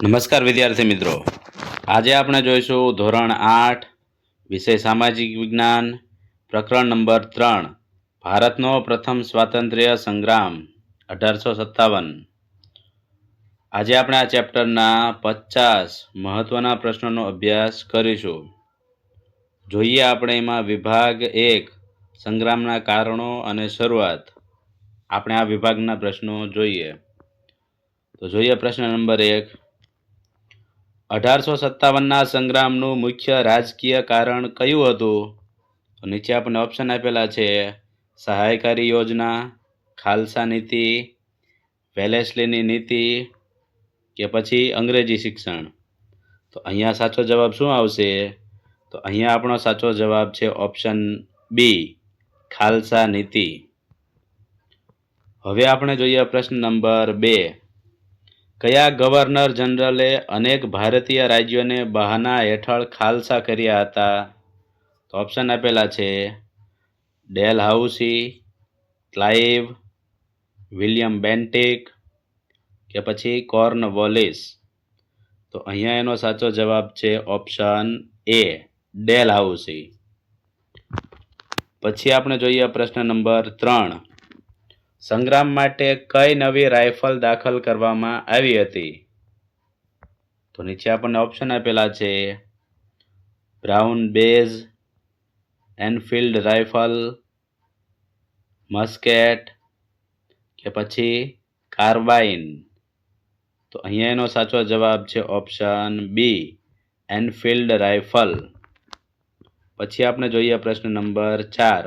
નમસ્કાર વિદ્યાર્થી મિત્રો. આજે આપણે જોઈશું ધોરણ આઠ, વિષય સામાજિક વિજ્ઞાન, પ્રકરણ નંબર ત્રણ, ભારતનો પ્રથમ સ્વાતંત્ર્ય સંગ્રામ, અઢારસો સત્તાવન. આજે આપણે આ ચેપ્ટરના પચાસ મહત્વના પ્રશ્નોનો અભ્યાસ કરીશું. જોઈએ આપણે એમાં વિભાગ એક, સંગ્રામના કારણો અને શરૂઆત. આપણે આ વિભાગના પ્રશ્નો જોઈએ. તો જોઈએ પ્રશ્ન નંબર એક. અઢારસો સત્તાવનના સંગ્રામનું મુખ્ય રાજકીય કારણ કયું હતું? નીચે આપણને ઓપ્શન આપેલા છે, સહાયકારી યોજના, ખાલસા નીતિ, વેલેસ્લીની નીતિ કે પછી અંગ્રેજી શિક્ષણ? તો અહીંયા સાચો જવાબ શું આવશે? તો અહીંયા આપણો સાચો જવાબ છે ઓપ્શન બી ખાલસા નીતિ. હવે આપણે જોઈએ પ્રશ્ન નંબર બે. કયા ગવર્નર જનરલે અનેક ભારતીય રાજ્યોને બહાના હેઠળ ખાલસા કર્યા હતા? તો ઓપ્શન આપેલા છે Dalhousie Clive William Bentinck કે પછી કોર્ન વોલિસ? તો અહીંયા એનો સાચો જવાબ છે ઓપ્શન એ ડેલ હાઉસી પછી આપણે જોઈએ પ્રશ્ન નંબર ત્રણ. સંગ્રામ માટે કઈ નવી રાઇફલ દાખલ કરવામાં આવી હતી? તો નીચે આપણને ઓપ્શન આપેલા છે Brown Bess Enfield rifle musket કે પછી કાર્બાઇન તો અહીંયા એનો સાચો જવાબ છે ઓપ્શન બી એનફિલ્ડ રાઇફલ પછી આપણે જોઈએ પ્રશ્ન નંબર ચાર.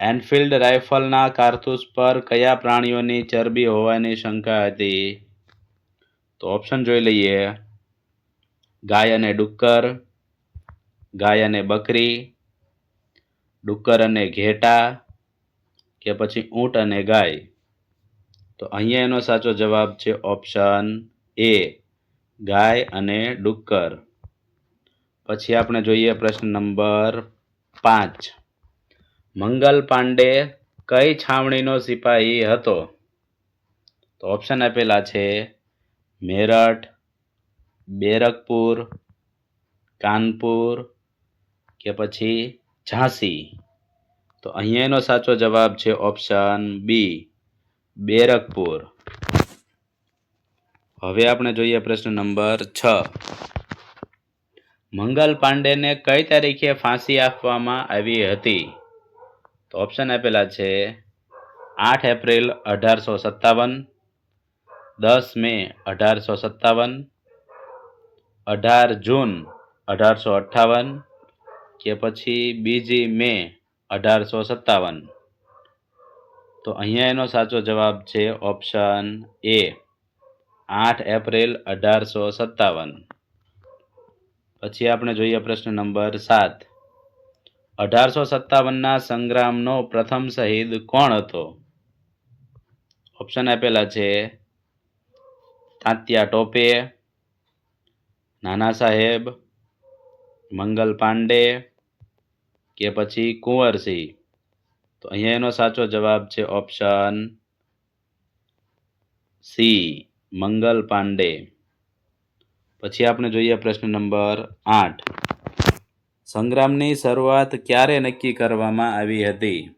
એનફિલ્ડ રાઇફલના કારતૂસ પર કયા પ્રાણીઓની ચરબી હોવાની શંકા હતી? તો ઓપ્શન જોઈ લઈએ. ગાય અને ડુક્કર, ગાય અને બકરી, ડુક્કર અને ઘેટા કે પછી ઊંટ અને ગાય? તો અહીંયા એનો સાચો જવાબ છે ઓપ્શન એ, ગાય અને ડુક્કર. પછી આપણે જોઈએ પ્રશ્ન નંબર પાંચ. મંગલ પાંડે કઈ છાવણીનો સિપાહી હતો? તો ઓપ્શન આપેલા છે, મેરઠ, બેરકપુર, કાનપુર કે પછી ઝાંસી. તો અહીંયાનો સાચો જવાબ છે ઓપ્શન બી બેરકપુર. હવે આપણે જોઈએ પ્રશ્ન નંબર છ. મંગલ પાંડેને કઈ તારીખે ફાંસી આપવામાં આવી હતી? તો ઓપ્શન આપેલા છે આઠ એપ્રિલ અઢારસો સત્તાવન, દસ મે અઢારસો સત્તાવન, અઢાર જૂન અઢારસો અઠ્ઠાવન કે પછી બીજી મે અઢારસો સત્તાવન. તો અહીંયા એનો સાચો જવાબ છે ઓપ્શન એ આઠ એપ્રિલ અઢારસો સત્તાવન. પછી આપણે જોઈએ પ્રશ્ન નંબર સાત. અઢારસો સત્તાવનના સંગ્રામનો પ્રથમ શહીદ કોણ હતો? ઓપ્શન આપેલા છે તાંતિયા ટોપે, નાના સાહેબ, મંગલ પાંડે કે પછી કુંવરસિંહ તો અહીંયા એનો સાચો જવાબ છે ઓપ્શન સી મંગલ પાંડે. પછી આપણે જોઈએ પ્રશ્ન નંબર આઠ. સંગ્રામની શરૂઆત ક્યારે નક્કી કરવામાં આવી હતી?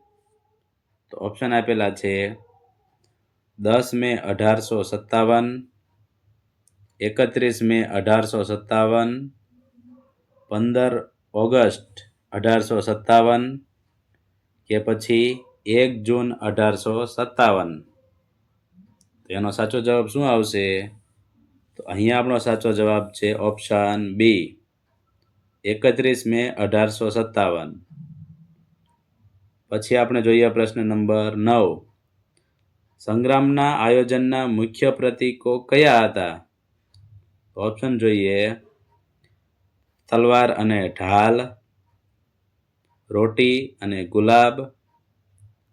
તો ઓપ્શન આપેલા છે દસ મે અઢારસો સત્તાવન, એકત્રીસ મે અઢારસો સત્તાવન, પંદર ઓગસ્ટ અઢારસો સત્તાવન કે પછી એક જૂન અઢારસો સત્તાવન. તો એનો સાચો જવાબ શું આવશે? તો અહીંયા આપણો સાચો જવાબ છે ઓપ્શન બી એકત્રીસ મે અઢારસો સત્તાવન. પછી આપણે જોઈએ પ્રશ્ન નંબર નવ. સંગ્રામના આયોજનના મુખ્ય પ્રતીકો કયા હતા? ઓપ્શન જોઈએ. તલવાર અને ઢાલ, રોટી અને ગુલાબ,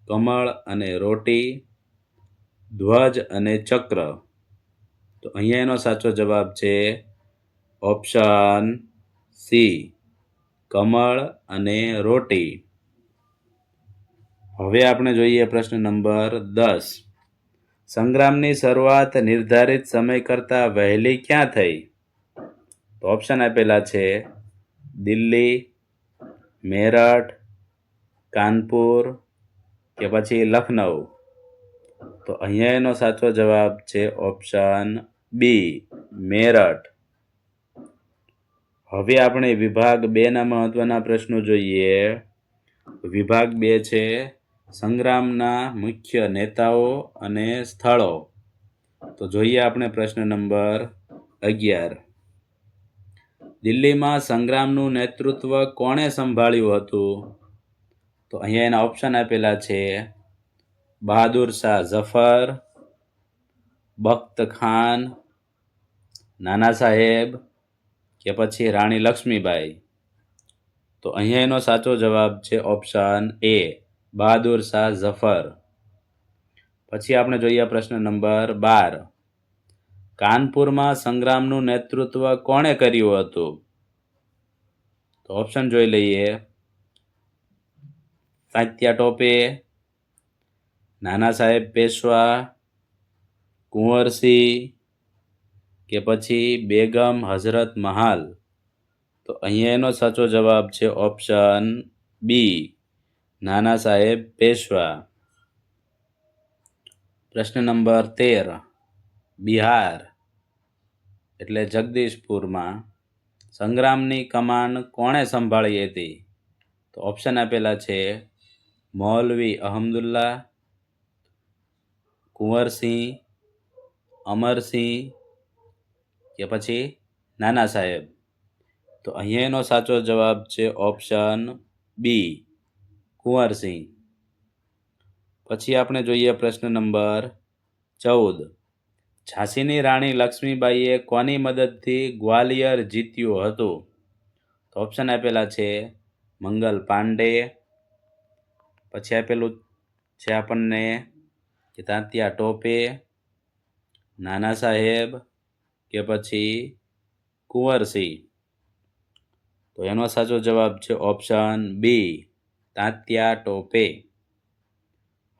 કમળ અને રોટી, ધ્વજ અને ચક્ર. તો અહીંયા એનો સાચો જવાબ છે ઓપ્શન સી, કમળ અને રોટી. હવે આપણે જોઈએ પ્રશ્ન નંબર દસ. સંગ્રામની શરૂઆત નિર્ધારિત સમય કરતાં વહેલી ક્યાં થઈ? તો ઓપ્શન આપેલા છે દિલ્હી, મેરઠ, કાનપુર કે પછી લખનઉ. તો અહીંયા એનો સાચો જવાબ છે ઓપ્શન બી મેરઠ. હવે આપણે વિભાગ બેના મહત્ત્વના પ્રશ્નો જોઈએ. વિભાગ બે છે સંગ્રામના મુખ્ય નેતાઓ અને સ્થળો. તો જોઈએ આપણે પ્રશ્ન નંબર અગિયાર. દિલ્હીમાં સંગ્રામનું નેતૃત્વ કોણે સંભાળ્યું હતું? તો અહીંયા એના ઓપ્શન આપેલા છે બહાદુર શાહ ઝફર, બખ્ત ખાન, નાના સાહેબ કે પછી રાણી લક્ષ્મીબાઈ? તો અહીંયા એનો સાચો જવાબ છે ઓપ્શન એ, બહાદુર શાહ ઝફર. પછી આપણે જોઈએ પ્રશ્ન નંબર બાર. કાનપુરમાં સંગ્રામનું નેતૃત્વ કોણે કર્યું હતું? તો ઓપ્શન જોઈ લઈએ. તાત્યા ટોપે, નાના સાહેબ પેશવા, કુંવરસિંહ કે પછી બેગમ હઝરત મહાલ? તો અહીંયા એનો સાચો જવાબ છે ઓપ્શન બી, નાના સાહેબ પેશવા. પ્રશ્ન નંબર તેર, બિહાર. એટલે જગદીશપુરમાં સંગ્રામની કમાન કોણે સંભાળી હતી? તો ઓપ્શન આપેલા છે મૌલવી અહમદુલ્લા, કુંવરસિંહ, અમરસિંહ કે પછી નાના સાહેબ? તો અહીંયા એનો સાચો જવાબ છે ઓપ્શન બી કુંવરસિંહ પછી આપણે જોઈએ પ્રશ્ન નંબર ચૌદ. ઝાંસીની રાણી લક્ષ્મીબાઈએ કોની મદદથી ગ્વાલિયર જીત્યું હતું? તો ઓપ્શન આપેલા છે મંગલ પાંડે. પછી આપેલું છે આપણને કે તાંતિયા ટોપે. નાના સાહેબ કે પછી કુંવરસિંહ તો એનો સાચો જવાબ છે ઓપ્શન બી, તાત્યા ટોપે.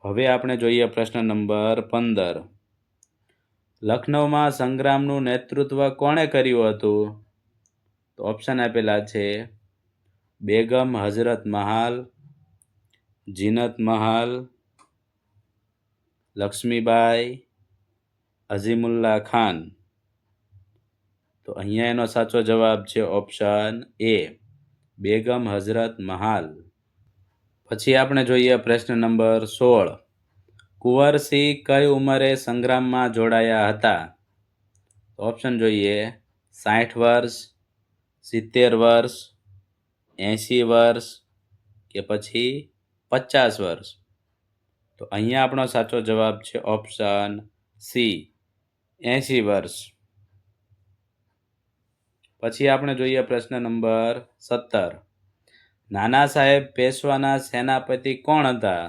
હવે આપણે જોઈએ પ્રશ્ન નંબર પંદર. લખનૌમાં સંગ્રામનું નેતૃત્વ કોણે કર્યું હતું? તો ઓપ્શન આપેલા છે બેગમ હઝરત મહાલ, જીનત મહાલ, લક્ષ્મીબાઈ અઝીમુલ્લા ખાન. તો અહીંયા એનો સાચો જવાબ છે ઓપ્શન એ બેગમ હઝરત મહાલ. પછી આપણે જોઈએ પ્રશ્ન નંબર સોળ. કુંવરસિંહ કઈ ઉંમરે સંગ્રામમાં જોડાયા હતા? ઓપ્શન જોઈએ, સાઠ વર્ષ, સિત્તેર વર્ષ, એંશી વર્ષ કે પછી પચાસ વર્ષ? તો અહીંયા આપણો સાચો જવાબ છે ઓપ્શન સી એંશી વર્ષ. પછી આપણે જોઈએ પ્રશ્ન નંબર સત્તર. નાના સાહેબ પેશવાના સેનાપતિ કોણ હતા?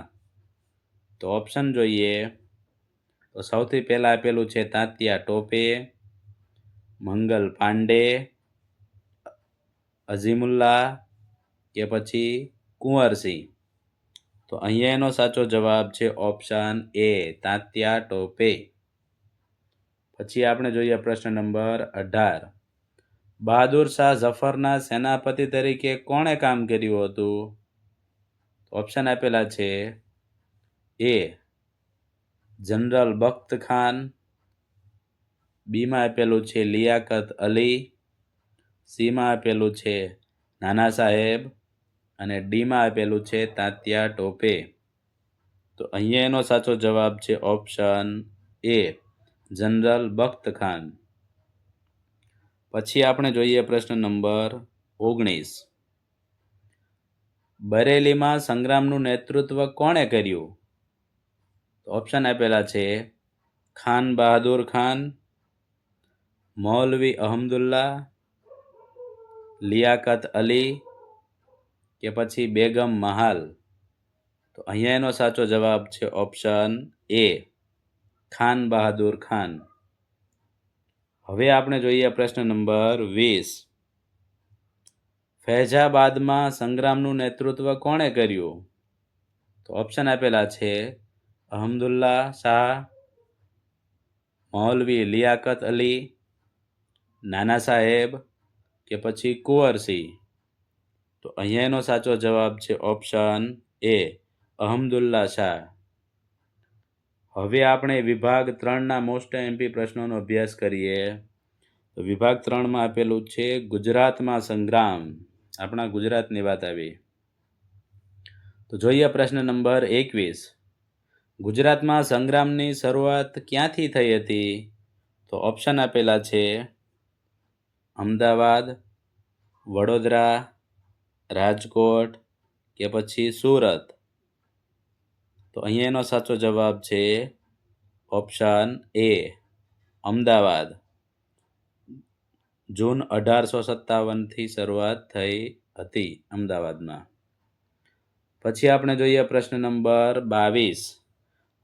તો ઓપ્શન જોઈએ. તો સૌથી પહેલાં આપેલું છે તાંતિયા ટોપે, મંગલ પાંડે અઝીમુલ્લા કે પછી કુંવરસિંહ તો અહીંયા એનો સાચો જવાબ છે ઓપ્શન એ તાંતિયા ટોપે. પછી આપણે જોઈએ પ્રશ્ન નંબર અઢાર. બહાદુર શાહ ઝફરના સેનાપતિ તરીકે કોણે કામ કર્યું હતું? ઓપ્શન આપેલા છે એ જનરલ બખ્ત ખાન. બીમાં આપેલું છે લિયાકત અલી. સીમાં આપેલું છે નાના સાહેબ. અને ડીમાં આપેલું છે તાત્યા ટોપે. તો અહીંયા એનો સાચો જવાબ છે option A general Bakht Khan. પછી આપણે જોઈએ પ્રશ્ન નંબર ઓગણીસ. બરેલીમાં સંગ્રામનું નેતૃત્વ કોણે કર્યું? ઓપ્શન આપેલા છે ખાન બહાદુર ખાન, મૌલવી અહમદુલ્લા, લિયાકત અલી કે પછી બેગમ મહાલ? તો અહીંયા એનો સાચો જવાબ છે ઓપ્શન એ ખાન બહાદુર ખાન. હવે આપણે જોઈએ પ્રશ્ન નંબર વીસ. ફૈઝાબાદમાં સંગ્રામનું નેતૃત્વ કોણે કર્યું? તો ઓપ્શન આપેલા છે અહમદુલ્લા શાહ, મૌલવી લિયાકત અલી, નાના સાહેબ કે પછી કુંવરસિંહ તો અહીંયાનો સાચો જવાબ છે ઓપ્શન એ અહમદુલ્લા શાહ. હવે આપણે વિભાગ ત્રણના મોસ્ટ એમપી પ્રશ્નોનો અભ્યાસ કરીએ. તો વિભાગ ત્રણમાં આપેલું છે, ગુજરાતમાં સંગ્રામ. આપણા ગુજરાતની વાત આવી. તો જોઈએ પ્રશ્ન નંબર એકવીસ. ગુજરાતમાં સંગ્રામની શરૂઆત ક્યાંથી થઈ હતી? તો ઓપ્શન આપેલા છે, અમદાવાદ, વડોદરા, રાજકોટ કે પછી સુરત. તો અહીંયા એનો સાચો જવાબ છે ઓપ્શન એ, અમદાવાદ. જૂન અઢારસો સત્તાવનથી શરૂઆત થઈ હતી અમદાવાદમાં. પછી આપણે જોઈએ પ્રશ્ન નંબર બાવીસ.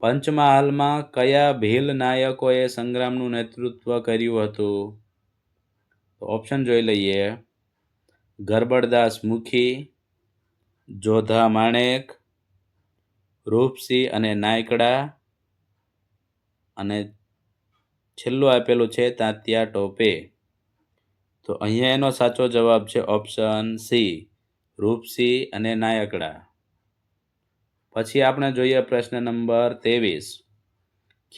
પંચમહાલમાં કયા ભીલ નાયકોએ સંગ્રામનું નેતૃત્વ કર્યું હતું? તો ઓપ્શન જોઈ લઈએ. ગરબડદાસ મુખી, જોધા માણેક રૂપસિંહ અને નાયકડા અને છેલ્લું આપેલું છે તાંતિયા ટોપે. તો અહીંયા એનો સાચો જવાબ છે ઓપ્શન સી, રૂપસિંહ અને નાયકડા. પછી આપણે જોઈએ પ્રશ્ન નંબર ત્રેવીસ.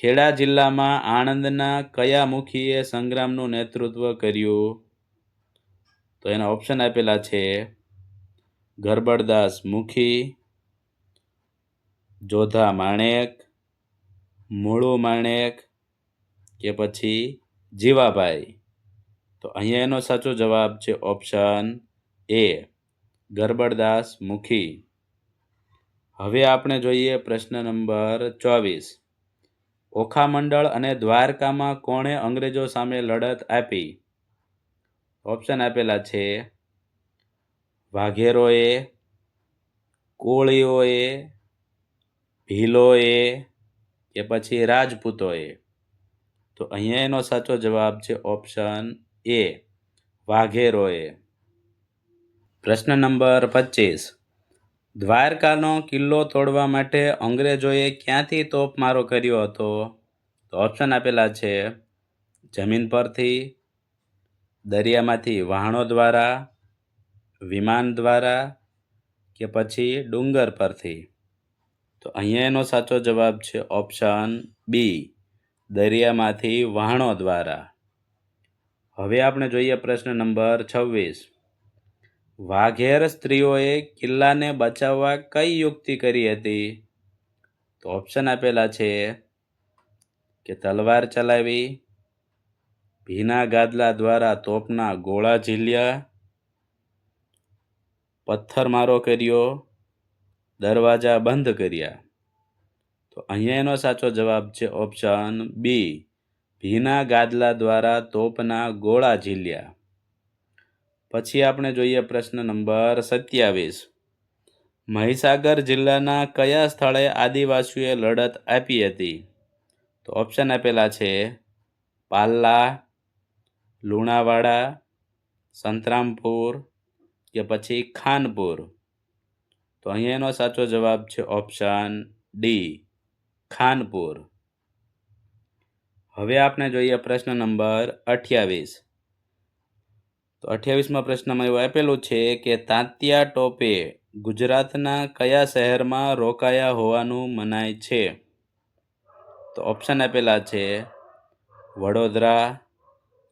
ખેડા જિલ્લામાં આણંદના કયા મુખીએ સંગ્રામનું નેતૃત્વ કર્યું? તો એના ઓપ્શન આપેલા છે ગરબડદાસ મુખી જોધા માણેક, મૂળુ માણેક કે પછી જીવાભાઈ? તો અહીંયા એનો સાચો જવાબ છે ઓપ્શન એ, ગરબડદાસ મુખી. હવે આપણે જોઈએ પ્રશ્ન નંબર ચોવીસ. ઓખા મંડળ અને દ્વારકામાં કોણે અંગ્રેજો સામે લડત આપી? ઓપ્શન આપેલા છે વાઘેરોએ, કોળીઓએ ભીલોએ કે પછી રાજપૂતોએ તો અહીંયા એનો સાચો જવાબ છે ઓપ્શન એ વાઘેરોએ પ્રશ્ન નંબર પચીસ. દ્વારકાનો કિલ્લો તોડવા માટે અંગ્રેજોએ ક્યાંથી તોપમારો કર્યો હતો? તો ઓપ્શન આપેલા છે જમીન પરથી, દરિયામાંથી વહાણો દ્વારા, વિમાન દ્વારા કે પછી ડુંગર પરથી? તો અહીંયા એનો સાચો જવાબ છે ઓપ્શન બી, દરિયામાંથી વહાણો દ્વારા. હવે આપણે જોઈએ પ્રશ્ન નંબર છવ્વીસ. વાઘેર સ્ત્રીઓએ કિલ્લાને બચાવવા કઈ યુક્તિ કરી હતી? તો ઓપ્શન આપેલા છે કે તલવાર ચલાવી, ભીના ગાદલા દ્વારા તોપના ગોળા ઝીલ્યા, પથ્થરમારો કર્યો દરવાજા બંધ કર્યા. તો અહીંયા એનો સાચો જવાબ છે ઓપ્શન બી. ભીના ગાદલા દ્વારા તોપના ગોળા ઝીલ્યા. પછી આપણે જોઈએ પ્રશ્ન નંબર સત્યાવીસ. મહીસાગર જિલ્લાના કયા સ્થળે આદિવાસીઓએ લડત આપી હતી? તો ઓપ્શન આપેલા છે પાલ્લા, લુણાવાડા, સંતરામપુર કે પછી ખાનપુર. તો અહીંયા એનો સાચો જવાબ છે ઓપ્શન ડી ખાનપુર. હવે આપણે જોઈએ પ્રશ્ન નંબર અઠ્યાવીસ. તો અઠ્યાવીસમાં પ્રશ્નમાં એવું આપેલું છે કે તાંતિયા ટોપે ગુજરાતના કયા શહેરમાં રોકાયા હોવાનું મનાય છે? તો ઓપ્શન આપેલા છે વડોદરા,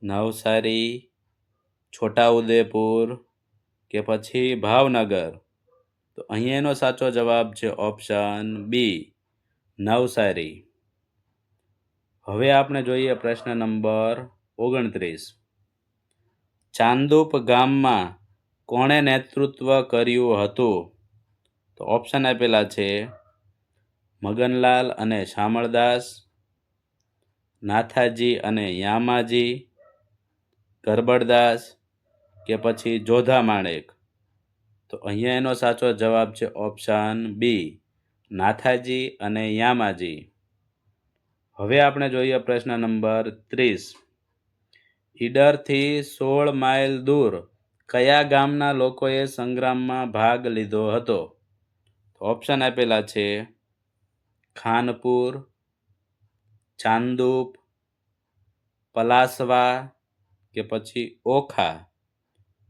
નવસારી, છોટાઉદેપુર કે પછી ભાવનગર. તો અહીંયા એનો સાચો જવાબ છે ઓપ્શન બી નવસારી. હવે આપણે જોઈએ પ્રશ્ન નંબર ઓગણત્રીસ. ચાંદુપ ગામમાં કોણે નેતૃત્વ કર્યું હતું? તો ઓપ્શન આપેલા છે મગનલાલ અને શામળદાસ, નાથાજી અને યામાજી ગરબડદાસ કે પછી જોધા માણેક? તો અહીંયા એનો સાચો જવાબ છે ઓપ્શન બી, નાથાજી અને યામાજી. હવે આપણે જોઈએ પ્રશ્ન નંબર ત્રીસ. ઈડરથી સોળ માઇલ દૂર કયા ગામના લોકોએ સંગ્રામમાં ભાગ લીધો હતો? ઓપ્શન આપેલા છે ખાનપુર, ચાંદુપ, પલાસવા કે પછી ઓખા.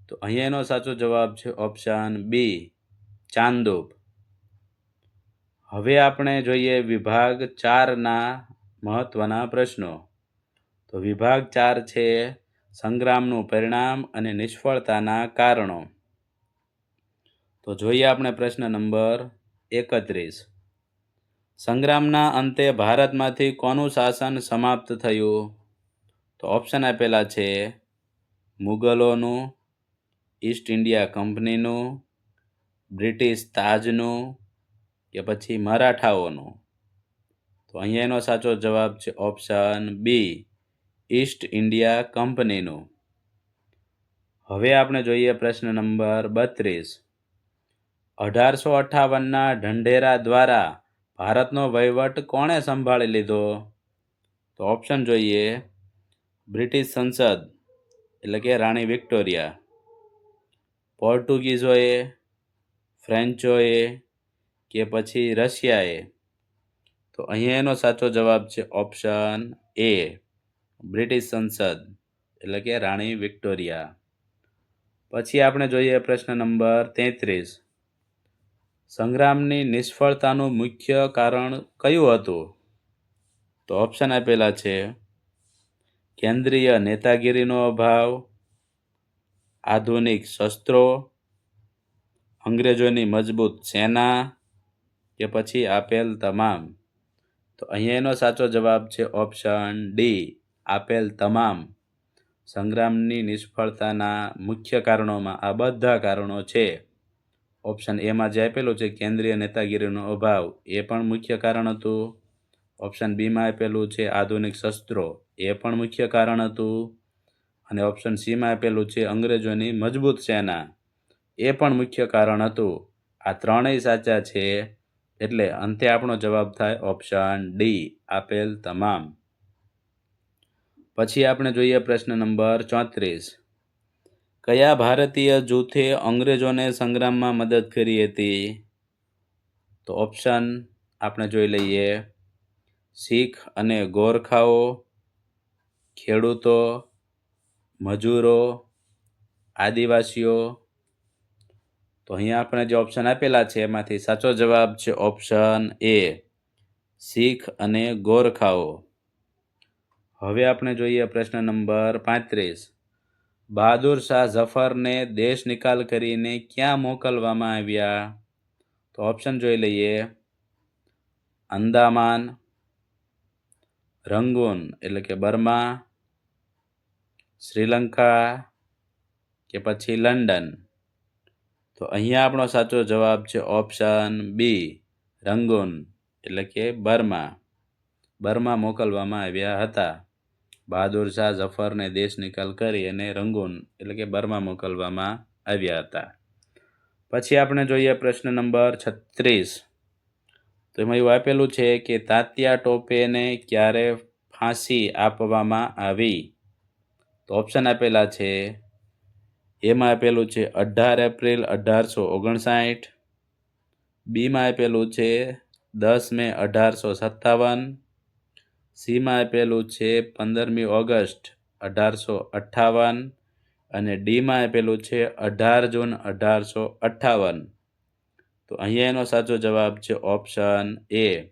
તો અહીંયા એનો સાચો જવાબ છે ઓપ્શન બી ચાંદોબ. હવે આપણે જોઈએ વિભાગ ચારના મહત્વના પ્રશ્નો. તો વિભાગ ચાર છે સંગ્રામનું પરિણામ અને નિષ્ફળતાના કારણો. તો જોઈએ આપણે પ્રશ્ન નંબર એકત્રીસ. સંગ્રામના અંતે ભારતમાંથી કોનું શાસન સમાપ્ત થયું? તો ઓપ્શન આપેલા છે મુગલોનું ઈસ્ટ ઇન્ડિયા કંપનીનું, બ્રિટિશ તાજનું કે પછી મરાઠાઓનું? તો અહીંયા એનો સાચો જવાબ છે ઓપ્શન બી, ઈસ્ટ ઇન્ડિયા કંપનીનું. હવે આપણે જોઈએ પ્રશ્ન નંબર બત્રીસ. અઢારસો અઠ્ઠાવનના ઢંઢેરા દ્વારા ભારતનો વહીવટ કોણે સંભાળી લીધો? તો ઓપ્શન જોઈએ, બ્રિટિશ સંસદ, એટલે કે રાણી વિક્ટોરિયા. પોર્ટુગીઝોએ ફ્રેન્ચોએ કે પછી રશિયાએ? તો અહીંયા એનો સાચો જવાબ છે ઓપ્શન એ, બ્રિટિશ સંસદ, એટલે કે રાણી વિક્ટોરિયા. પછી આપણે જોઈએ પ્રશ્ન નંબર તેત્રીસ. સંગ્રામની નિષ્ફળતાનું મુખ્ય કારણ કયું હતું? તો ઓપ્શન આપેલા છે, કેન્દ્રીય નેતાગીરીનો અભાવ આધુનિક શસ્ત્રો, અંગ્રેજોની મજબૂત સેના કે પછી આપેલ તમામ? તો અહીંયા એનો સાચો જવાબ છે ઓપ્શન ડી, આપેલ તમામ. સંગ્રામની નિષ્ફળતાના મુખ્ય કારણોમાં આ બધા કારણો છે. ઓપ્શન એમાં જે આપેલું છે, કેન્દ્રીય નેતાગીરીનો અભાવ, એ પણ મુખ્ય કારણ હતું. ઓપ્શન બીમાં આપેલું છે, આધુનિક શસ્ત્રો, એ પણ મુખ્ય કારણ હતું. અને ઓપ્શન સીમાં આપેલું છે અંગ્રેજોની મજબૂત સેના. એ પણ મુખ્ય કારણ હતું. આ ત્રણેય સાચા છે. એટલે અંતે આપણો જવાબ થાય ઓપ્શન ડી આપેલ તમામ. પછી આપણે જોઈએ પ્રશ્ન નંબર ચોત્રીસ. કયા ભારતીય જૂથે અંગ્રેજોને સંગ્રામમાં મદદ કરી હતી? તો ઓપ્શન આપણે જોઈ લઈએ. શીખ અને ગોરખાઓ, ખેડૂતો મજૂરો, આદિવાસીઓ. તો અહીંયા આપણે જે ઓપ્શન આપેલા છે, એમાંથી સાચો જવાબ છે ઓપ્શન એ શીખ અને ગોરખાઓ હવે આપણે જોઈએ પ્રશ્ન નંબર પાંત્રીસ. બહાદુર શાહ ઝફરને દેશ નિકાલ કરીને ક્યાં મોકલવામાં આવ્યા? તો ઓપ્શન જોઈ લઈએ. અંદામાન, રંગૂન, એટલે કે બર્મા. શ્રીલંકા કે પછી લંડન? તો અહીંયા આપણો સાચો જવાબ છે ઓપ્શન બી, રંગૂન, એટલે કે બર્મા. બર્મા મોકલવામાં આવ્યા હતા. બહાદુર શાહ ઝફરને દેશ નિકાલ કરી અને રંગૂન, એટલે કે બર્મા મોકલવામાં આવ્યા હતા. પછી આપણે જોઈએ પ્રશ્ન નંબર છત્રીસ. તો એમાં એવું આપેલું છે કે તાત્યા ટોપેને ક્યારે ફાંસી આપવામાં આવી? તો ઓપ્શન આપેલા છે. એમાં આપેલું છે અઢાર એપ્રિલ અઢારસો ઓગણસાઠ. બીમાં આપેલું છે દસ મે અઢારસો સત્તાવન. સીમાં આપેલું છે પંદરમી ઓગસ્ટ અઢારસો અઠ્ઠાવન. અને ડીમાં આપેલું છે અઢાર જૂન અઢારસો અઠ્ઠાવન. તો અહીંયા એનો સાચો જવાબ છે ઓપ્શન એ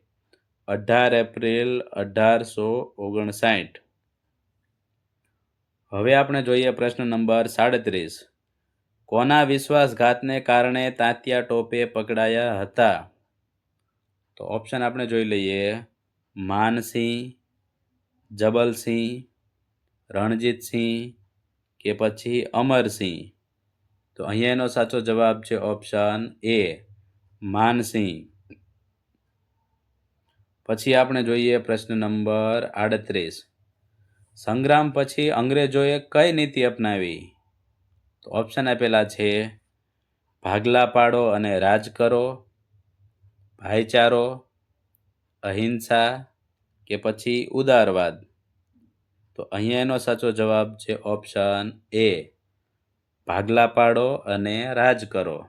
અઢાર એપ્રિલ અઢારસો ઓગણસાઠ. હવે આપણે જોઈએ પ્રશ્ન નંબર સાડત્રીસ. કોના વિશ્વાસઘાતને કારણે તાંતિયા ટોપે પકડાયા હતા? તો ઓપ્શન આપણે જોઈ લઈએ. માનસિંહ, જબલસિંહ, રણજીતસિંહ કે પછી અમરસિંહ? તો અહીંયા એનો સાચો જવાબ છે ઓપ્શન એ માનસિંહ. પછી આપણે જોઈએ પ્રશ્ન નંબર આડત્રીસ. સંગ્રામ પછી અંગ્રેજોએ કઈ નીતિ અપનાવી? તો ઓપ્શન આપેલા છે, ભાગલા પાડો અને રાજ કરો, ભાઈચારો, અહિંસા કે પછી ઉદારવાદ? તો અહીંયા એનો સાચો જવાબ છે ઓપ્શન એ ભાગલા પાડો અને રાજ કરો.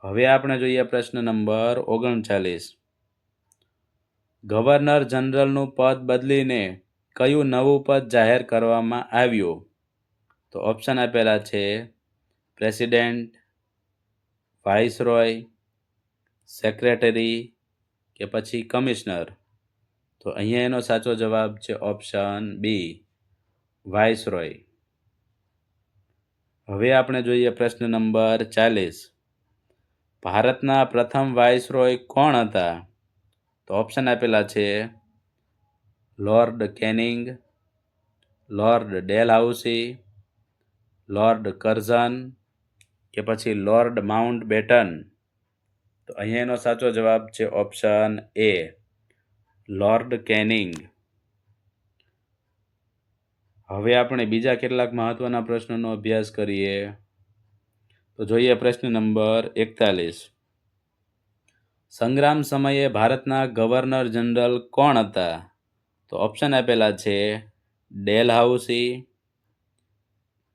હવે આપણે જોઈએ પ્રશ્ન નંબર ઓગણચાલીસ. ગવર્નર જનરલનું પદ બદલીને કયું નવું પદ જાહેર કરવામાં આવ્યું? તો ઓપ્શન આપેલા છે પ્રેસિડેન્ટ વાઇસરોય સેક્રેટરી કે પછી કમિશનર તો અહીંયા એનો સાચો જવાબ છે ઓપ્શન બી વાઇસરોય હવે આપણે જોઈએ પ્રશ્ન નંબર ચાલીસ. ભારતના પ્રથમ વાઇસરોય કોણ હતા? તો ઓપ્શન આપેલા છે Lord Canning Lord Dalhousie Lord Curzon કે પછી લોર્ડ માઉન્ટ બેટન તો એનો સાચો જવાબ છે ઓપ્શન એ લોર્ડ કેનિંગ હવે આપણે બીજા કેટલાક મહત્વના પ્રશ્નોનો અભ્યાસ કરીએ. તો જોઈએ પ્રશ્ન નંબર એકતાલીસ. સંગ્રામ સમયે ભારતના ગવર્નર જનરલ કોણ હતા? તો ઓપ્શન આપેલા છે ડેલ હાઉસી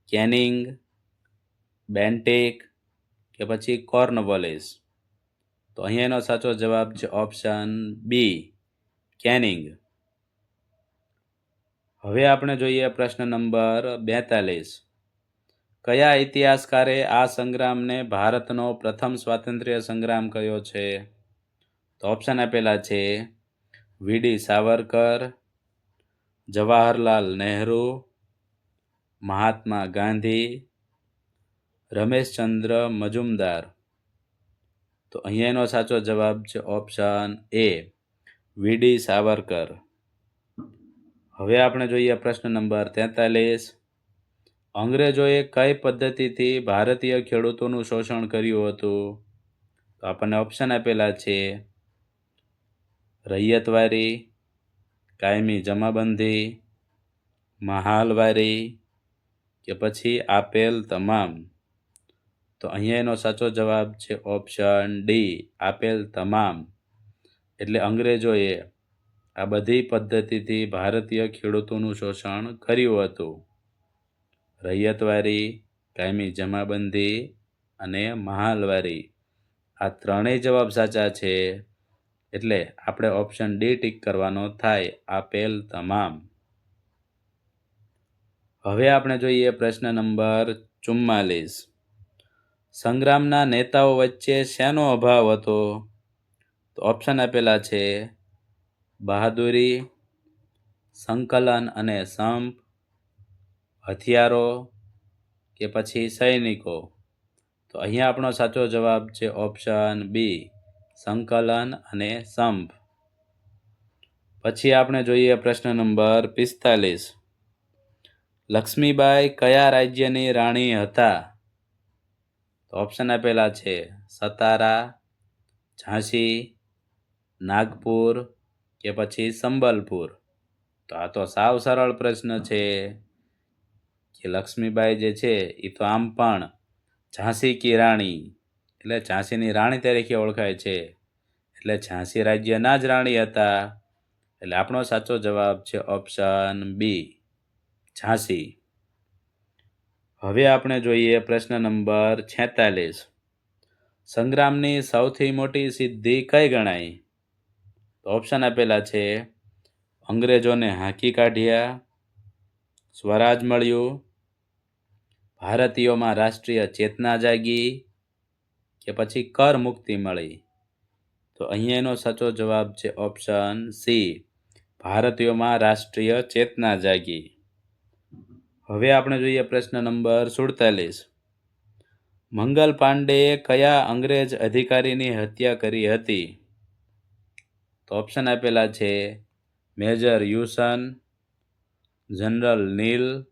કેનિંગ બેન્ટેક કે પછી કોર્નવોલિસ તો અહીંયાનો સાચો જવાબ છે ઓપ્શન બી કેનિંગ હવે આપણે જોઈએ પ્રશ્ન નંબર બેતાલીસ. કયા ઇતિહાસકારે આ સંગ્રામને ભારતનો પ્રથમ સ્વાતંત્ર્ય સંગ્રામ કયો છે? તો ઓપ્શન આપેલા છે વીડી સાવરકર જવાહરલાલ નહેરુ, મહાત્મા ગાંધી, રમેશચંદ્ર મજુમદાર. તો અહીંયા એનો સાચો જવાબ છે ઓપ્શન એ વીડી સાવરકર. હવે આપણે જોઈએ પ્રશ્ન નંબર તેતાલીસ. અંગ્રેજોએ કઈ પદ્ધતિથી ભારતીય ખેડૂતોનું શોષણ કર્યું હતું? તો આપણને ઓપ્શન આપેલા છે, રૈયતવારી કાયમી જમાબંધી, મહાલવારી કે પછી આપેલ તમામ? તો અહીંયા એનો સાચો જવાબ છે ઓપ્શન ડી આપેલ તમામ. એટલે અંગ્રેજોએ આ બધી પદ્ધતિથી ભારતીય ખેડૂતોનું શોષણ કર્યું હતું. રૈયતવારી, કાયમી જમાબંધી અને મહાલવારી. આ ત્રણેય જવાબ સાચા છે. એટલે આપણે ઓપ્શન ડી ટીક કરવાનો થાય આપેલ તમામ. હવે આપણે જોઈએ પ્રશ્ન નંબર ચુમ્માલીસ. સંગ્રામના નેતાઓ વચ્ચે શેનો અભાવ હતો? તો ઓપ્શન આપેલા છે બહાદુરી, સંકલન અને સંપ, હથિયારો કે પછી સૈનિકો? તો અહીંયા આપણો સાચો જવાબ છે ઓપ્શન બી સંકલન અને સંપ પછી આપણે જોઈએ પ્રશ્ન નંબર પિસ્તાલીસ. લક્ષ્મીબાઈ કયા રાજ્યની રાણી હતા? તો ઓપ્શન આપેલા છે સતારા, ઝાંસી, નાગપુર કે પછી સંબલપુર. તો આ તો સાવ સરળ પ્રશ્ન છે કે લક્ષ્મીબાઈ જે છે એ તો આમ પણ ઝાંસી કી રાણી. એટલે ઝાંસીની રાણી તરીકે ઓળખાય છે. એટલે ઝાંસી રાજ્યના જ રાણી હતા. એટલે આપણો સાચો જવાબ છે ઓપ્શન બી ઝાંસી. હવે આપણે જોઈએ પ્રશ્ન નંબર છેતાલીસ. સંગ્રામની સૌથી મોટી સિદ્ધિ કઈ ગણાય? તો ઓપ્શન આપેલા છે, અંગ્રેજોને હાંકી કાઢ્યા, સ્વરાજ મળ્યું, ભારતીયોમાં રાષ્ટ્રીય ચેતના જાગી કે પછી કર મુક્તિ મળી. તો અહીંયા એનો સાચો જવાબ છે ઓપ્શન સી, ભારતીયોમાં રાષ્ટ્રીય ચેતના જાગી. હવે આપણે જોઈએ પ્રશ્ન નંબર સુડતાલીસ. મંગલ પાંડેએ કયા અંગ્રેજ અધિકારીની હત્યા કરી હતી? તો ઓપ્શન આપેલા છે મેજર યુસન, જનરલ નીલ,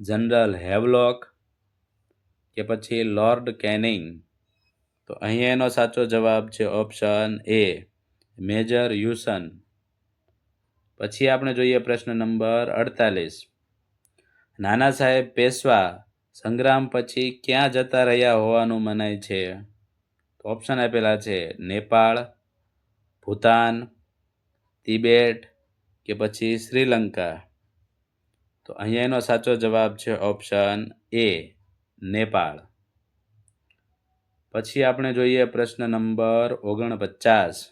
જનરલ હેવલોક, કે પછી લોર્ડ કેનિંગ. તો અહીંયા એનો સાચો જવાબ છે ઓપ્શન એ મેજર યુસન પછી આપણે જોઈએ પ્રશ્ન નંબર અડતાલીસ. નાના સાહેબ પેશવા, સંગ્રામ પછી ક્યાં જતા રહ્યા હોવાનું મનાય છે? તો ઓપ્શન આપેલા છે નેપાળ, ભૂતાન, તિબેટ કે પછી શ્રીલંકા. તો અહીંયા એનો સાચો જવાબ છે ઓપ્શન એ નેપાળ. પછી આપણે જોઈએ પ્રશ્ન નંબર ઓગણપચાસ.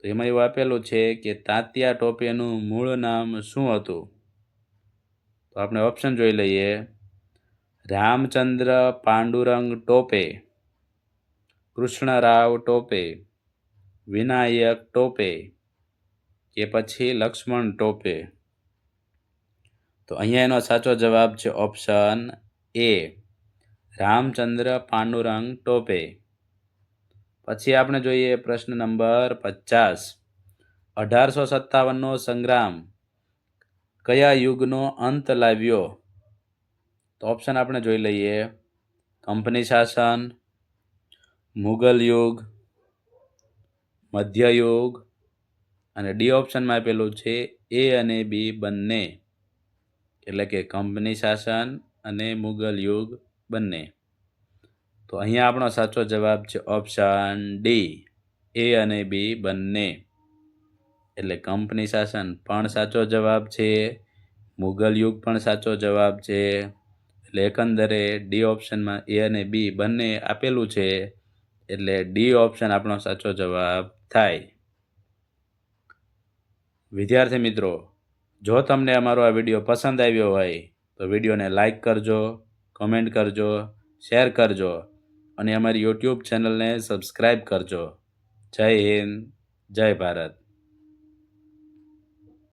તો એમાં એવું આપેલું છે કે તાત્યા ટોપેનું મૂળ નામ શું હતું? તો આપણે ઓપ્શન જોઈ લઈએ. રામચંદ્ર પાંડુરંગ ટોપે, કૃષ્ણરાવ ટોપે, વિનાયક ટોપે કે પછી લક્ષ્મણ ટોપે? તો અહીંયા એનો સાચો જવાબ છે ઓપ્શન એ રામચંદ્ર પાંડુરંગ ટોપે. પછી આપણે જોઈએ પ્રશ્ન નંબર પચાસ. અઢારસો સત્તાવનનો સંગ્રામ કયા યુગનો અંત લાવ્યો? તો ઓપ્શન આપણે જોઈ લઈએ. કંપની શાસન મુગલ યુગ મધ્યયુગ અને ડી ઓપ્શનમાં આપેલું છે એ અને બી બંને. એટલે કે કંપની શાસન અને મુગલ યુગ બંને. તો અહીંયા આપણો સાચો જવાબ છે ઓપ્શન ડી, એ અને બી બંને. એટલે કંપની શાસન પણ સાચો જવાબ છે મુગલ યુગ પણ સાચો જવાબ છે, એટલે એકંદરે ડી ઓપ્શનમાં એ અને બી બંને આપેલું છે, એટલે ડી ઓપ્શન આપણો સાચો જવાબ થાય. વિદ્યાર્થી મિત્રો, જો તમને અમારો આ વીડિયો પસંદ આવ્યો હોય, તો વિડીયોને લાઇક કરજો કમેન્ટ કરજો શેર કરજો અને અમારી યુટ્યુબ ચેનલને સબસ્ક્રાઈબ કરજો. જય હિન્દ જય ભારત.